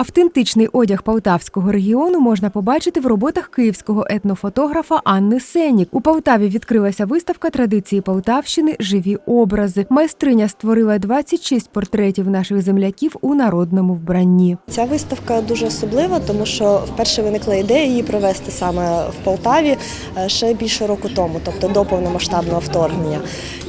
Автентичний одяг полтавського регіону можна побачити в роботах київського етнофотографа Анни Сенік. У Полтаві відкрилася виставка традиції Полтавщини Живі образи. Майстриня створила 26 портретів наших земляків у народному вбранні. Ця виставка дуже особлива, тому що вперше виникла ідея її провести саме в Полтаві е, ще більше року тому, тобто до повномасштабного вторгнення.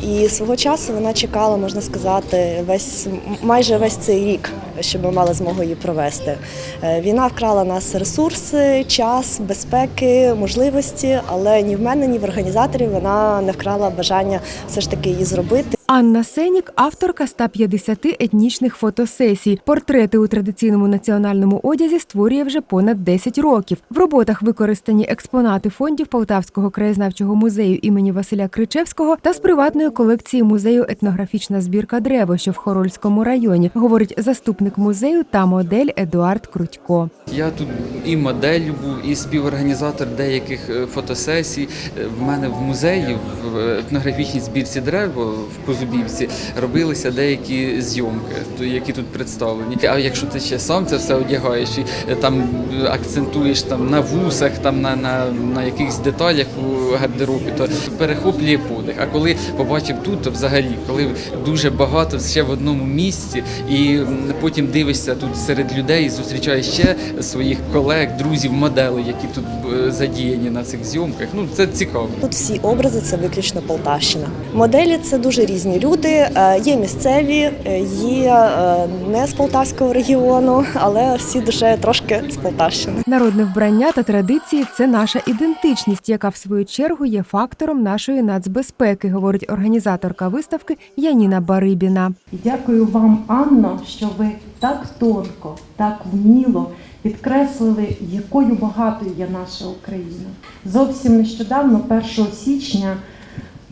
І свого часу вона чекала, можна сказати, весь майже весь цей рік, щоб ми мали змогу її провести. Е, Війна вкрала нас ресурси, час, безпеки, можливості, але ні в мене, ні в організаторів вона не вкрала бажання все ж таки її зробити. Анна Сенік авторка 150 етнічних фотосесій. Портрети у традиційному національному одязі створює вже понад 10 років. В роботах використані експонати фондів Полтавського краєзнавчого музею імені Василя Кричевського та з приватної колекції музею етнографічна збірка Древо, що в Хорольському районі, говорить заступник музею та модель Едуард Крутько. Я тут і модель був, і співорганізатор деяких е, фотосесій. Е, В мене в музеї, в етнографічній збірці дерево в Козубівці робилися деякі зйомки, які тут представлені. А якщо ти ще сам це все одягаєш і е, там е, акцентуєш там на вусах, там на, на, на якихось деталях у гардеробі, то перехоплює подих. А коли побачив тут, то взагалі, коли дуже багато ще в одному місці, і потім дивишся тут серед людей, зустрічаєш ще своїх колег, друзів, моделей, які тут е, задіяні на цих зйомках. Ну це цікаво. Тут всі образи це виключно Полтавщина. Моделі це дуже різні люди. Е, Є місцеві, е, є е, не з полтавського регіону, але всі дуже трошки з Полтавщини. Народне вбрання та традиції це наша ідентичність, яка в свою чергу є фактором нашої нацбезпеки, говорить організаторка виставки Яніна Барибіна. Дякую вам, Анно, що ви так тонко, так вміло підкреслили, якою багатою є наша Україна. Зовсім нещодавно, 1 січня,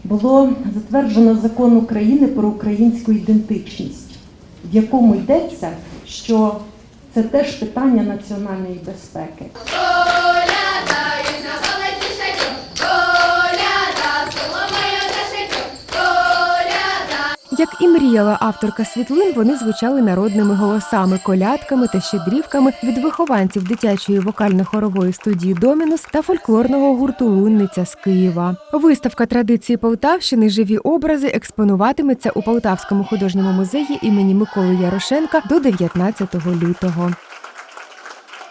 було затверджено закон України про українську ідентичність, в якому йдеться, що це теж питання національної безпеки. Мріяла авторка світлин, вони звучали народними голосами, колядками та щедрівками від вихованців дитячої вокально-хорової студії Домінус та фольклорного гурту Лунниця з Києва. Виставка традиції Полтавщини Живі образи експонуватиметься у Полтавському художньому музеї імені Миколи Ярошенка до 19 лютого.